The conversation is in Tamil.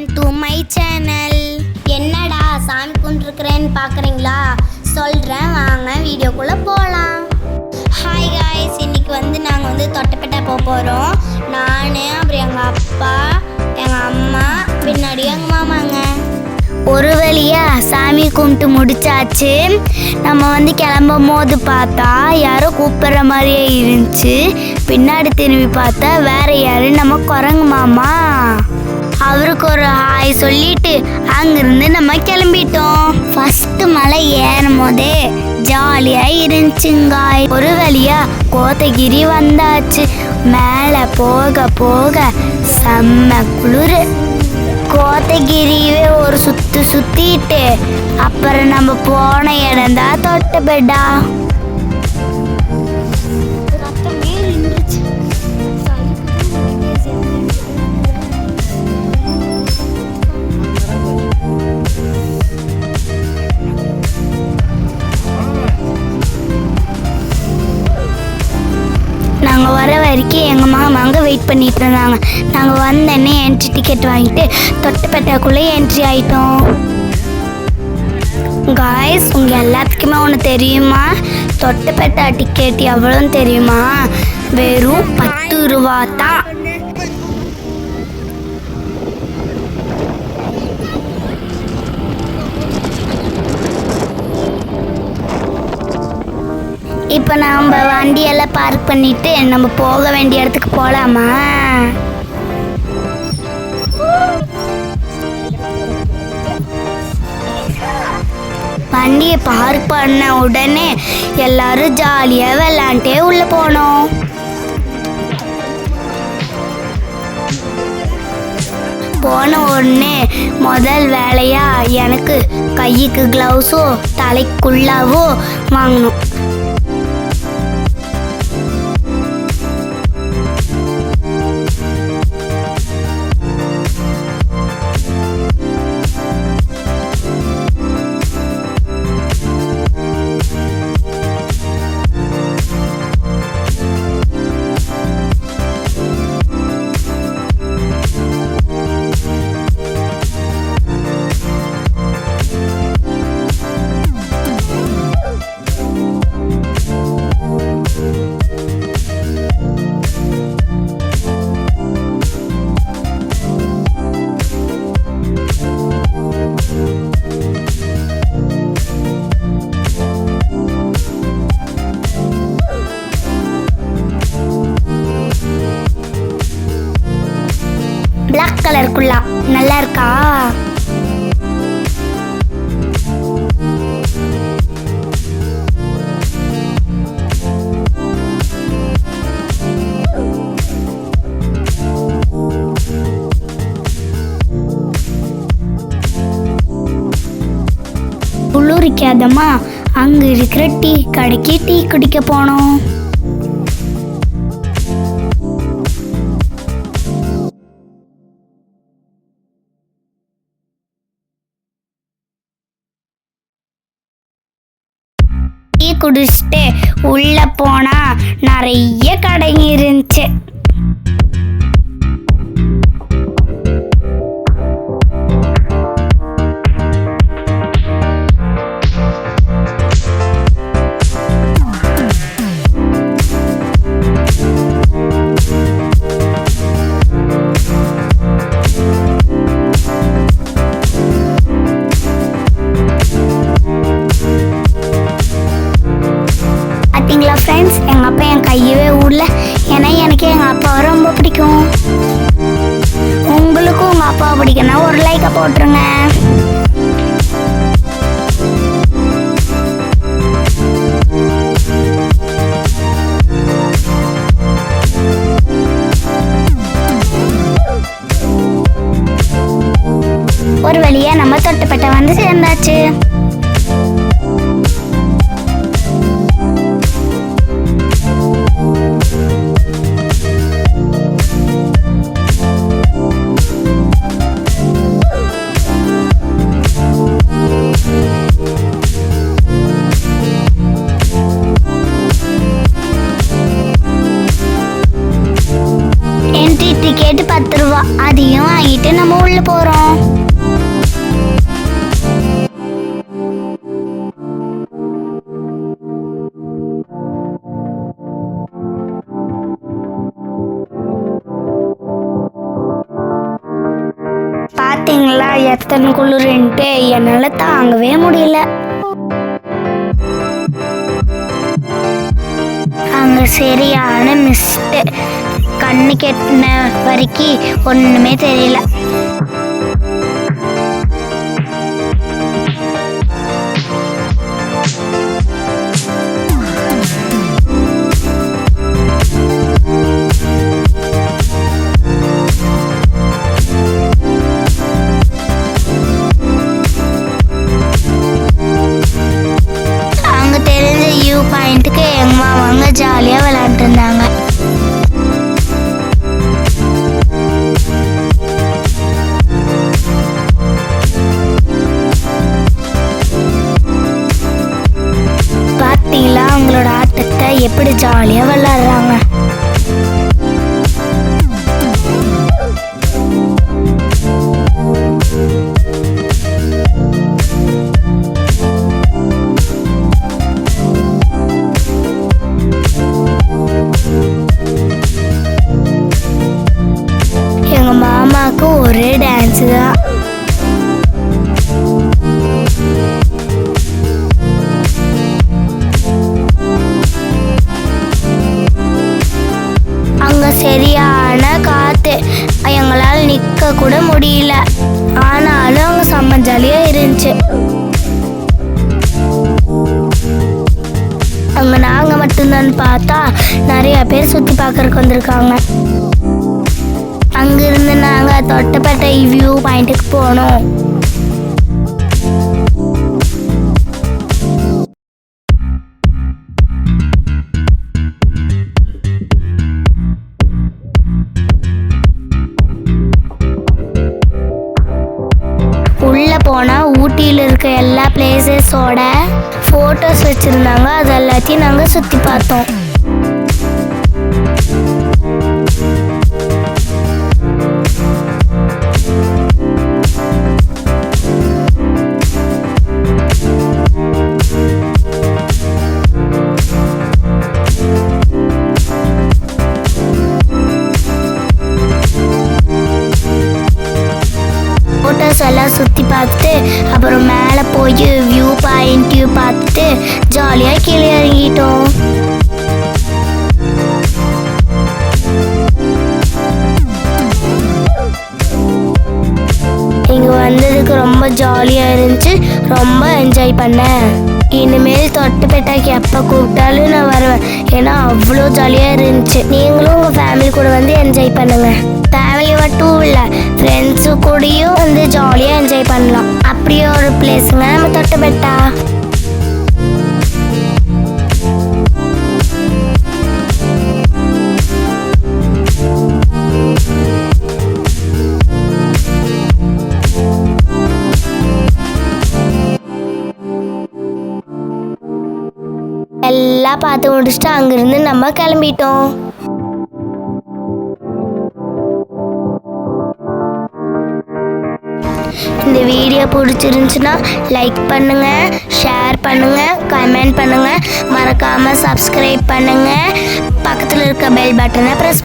வெல்கம் டு மை சேனல் என்னடா சாமி கும்பிட்டுருக்குறேன்னு பார்க்குறீங்களா சொல்கிறேன் வாங்க வீடியோக்குள்ளே போகலாம் ஹாய் காய்ஸ் இன்னைக்கு வந்து நாங்கள் வந்து தொட்டப்பேட்டை போக போகிறோம் நான் அப்புறம் எங்கள் அப்பா எங்கள் அம்மா பின்னாடி எங்கள் மாமாங்க. ஒரு வழியா சாமி கும்பிட்டு முடிச்சாச்சு. நம்ம வந்து கிளம்பும் போது பார்த்தா யாரோ கூப்பிட்ற மாதிரியே இருந்துச்சு. பின்னாடி திரும்பி பார்த்தா வேற யாரும் நம்ம குரங்கு மாமா. அவருக்கு ஒரு ஹாய் சொல்லிட்டு அங்கிருந்து நம்ம கிளம்பிட்டோம். ஃபர்ஸ்ட் மலை ஏறும் போதே ஜாலியா இருந்துச்சுங்க ஒரு வழியா கோத்தகிரி வந்தாச்சு. மேலே போக போக செம்ம குளிர். கோத்தகிரியே ஒரு சுத்து சுத்திட்டு அப்புறம் நம்ம போன இடம் தான் தொட்டபெட்டா. வரைக்கும் எங்கள் மாமா அங்கே வெயிட் பண்ணிட்டு இருந்தாங்க. நாங்கள் வந்தோடனே என்ட்ரி டிக்கெட் வாங்கிட்டு தொட்டப்பட்டாக்குள்ளே என்ட்ரி ஆயிட்டோம். காய்ஸ் உங்கள் எல்லாத்துக்குமே ஒன்று தெரியுமா? தொட்டப்பட்டா டிக்கெட் எவ்வளோன்னு தெரியுமா? வெறும் பத்து ரூபா தான். இப்போ நம்ம வண்டியெல்லாம் பார்க் பண்ணிட்டு நம்ம போக வேண்டிய இடத்துக்கு போகலாமா வண்டியை பார்க் பண்ண உடனே எல்லாரும் ஜாலியாக விளாண்டே உள்ள போனோம். போன உடனே முதல் வேலையா எனக்கு கைக்கு க்ளவுஸோ தலைக்குள்ளாவோ வாங்கணும். நல்லா இருக்கா குளிரிக்காதம்மா அங்க இருக்கிற டீ கடைக்கு டீ குடிக்க போனோம். குடிச்சிட்டு உள்ள போனா நிறைய கடைங்க இருந்துச்சு. அப்பா அப்பாவை ரொம்ப பிடிக்கும். உங்களுக்கும் உங்கள் அப்பாவை பிடிக்கும்னா ஒரு லைக்கை போட்டுருங்க. ஒரு வழியா நம்ம தொட்டுப்பட்டை வந்து சேர்ந்தாச்சு. தன் எத்தனை குளிருன்ட்டு தாங்கவே முடியல. அங்கே சரியான மிஸ்ட்டு கண்ணு கெட்டின வரைக்கும் ஒன்றுமே தெரியல. ஜாலியாக ஜாலியா விளையாண்டு இருந்தாங்க பார்த்தீங்களா அவங்களோட ஆட்டத்தை எப்படி ஜாலியாக விளாட்றாங்க ஒரே டான்ஸ் தான். அங்கே சரியான காத்து. எங்களால் நிக்க கூட முடியல. ஆனாலும் அவங்க செம்ம ஜாலியா இருந்துச்சு. அங்க நாங்க மட்டும்தான் பார்த்தா நிறைய பேர் சுத்தி பார்க்கறதுக்கு வந்திருக்காங்க. அங்கிருந்து நான் தொட்டப்பட்ட வியூ பாயிண்ட்டுக்கு போனோம் உள்ளே போனால் ஊட்டியில் இருக்க எல்லா பிளேசஸோட ஃபோட்டோஸ் வச்சிருந்தாங்க அது எல்லாத்தையும் நாங்கள் சுற்றி பார்த்தோம் பார்த்துட்டு அப்புறம் மேலே போய் வியூ பாயிண்ட்டையும் பார்த்துட்டு ஜாலியாக கீழே இறங்கிட்டோம். இங்கே வந்ததுக்கு ரொம்ப ஜாலியாக இருந்துச்சு. ரொம்ப என்ஜாய் பண்ணேன். இனிமேல் தொட்டுப்பேட்டைக்கு எப்போ கூப்பிட்டாலும் நான் வருவேன். ஏன்னா அவ்வளோ ஜாலியாக இருந்துச்சு. நீங்களும் உங்கள் ஃபேமிலி கூட வந்து என்ஜாய் பண்ணுங்கள் ஃபேமிலி மட்டும் இல்லை ஃப்ரெண்ட்ஸு கூடயும் வந்து ஜாலியாக என்ஜாய் பண்ணலாம். அப்படியே ஒரு பிளேஸுங்க நம்ம தொட்டுப்பேட்டா எல்லாம் பார்த்து முடிச்சுட்டு அங்கிருந்து நம்ம கிளம்பிட்டோம். இந்த வீடியோ பிடிச்சிருந்துச்சுன்னா லைக் பண்ணுங்க ஷேர் பண்ணுங்க கமெண்ட் பண்ணுங்க. மறக்காம சப்ஸ்கிரைப் பண்ணுங்க. பக்கத்தில் இருக்க பெல் பட்டனை ப்ரெஸ்